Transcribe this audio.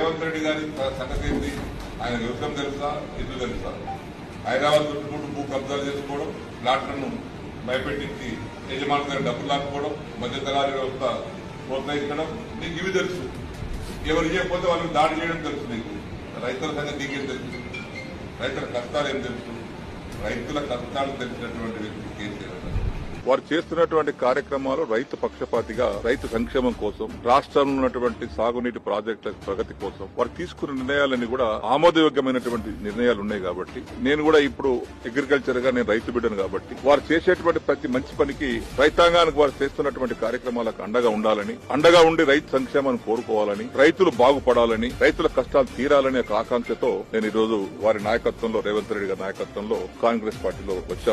రేవంత్ రెడ్డి గారి సంగతి ఏంటి? ఆయన వ్యవసాయం తెలుసా? ఇల్లు తెలుసా? హైదరాబాద్ చుట్టుముట్టు భూ కబ్జాలు చేసుకోవడం ప్లాట్లను భయపెట్టించి యజమాని దగ్గర డబ్బులు లాక్కోవడం మధ్యతరాల వ్యవస్థ ప్రోత్సహించడం నీకు ఇవి తెలుసు. ఎవరు చేయకపోతే వాళ్ళని దాడి చేయడం తెలుసు నీకు. రైతుల సంగతి నీకేం తెలుసు? రైతుల కష్టాలు ఏం తెలుసు? రైతుల కష్టాలు తెలిసినటువంటి వ్యక్తి. వారు చేస్తున్నటువంటి కార్యక్రమాలు రైతు పక్షపాతిగా రైతు సంక్షేమం కోసం రాష్ట్రంలో ఉన్నటువంటి సాగునీటి ప్రాజెక్టుల ప్రగతి కోసం. వారు తీసుకున్న నిర్ణయాలన్నీ కూడా ఆమోదయోగ్యమైనటువంటి నిర్ణయాలు ఉన్నాయి కాబట్టి నేను కూడా ఇప్పుడు అగ్రికల్చర్గా నేను రైతు బిడ్డను కాబట్టి వారు చేసేటువంటి ప్రతి మంచి పనికి రైతాంగానికి వారు చేస్తున్నటువంటి కార్యక్రమాలకు అండగా ఉండాలని అండగా ఉండి రైతు సంక్షేమాన్ని కోరుకోవాలని రైతులు బాగుపడాలని రైతుల కష్టాలు తీరాలనే ఒక ఆకాంక్షతో నేను ఈరోజు వారి నాయకత్వంలో రేవంత్ రెడ్డి గారి నాయకత్వంలో కాంగ్రెస్ పార్టీలో వచ్చాను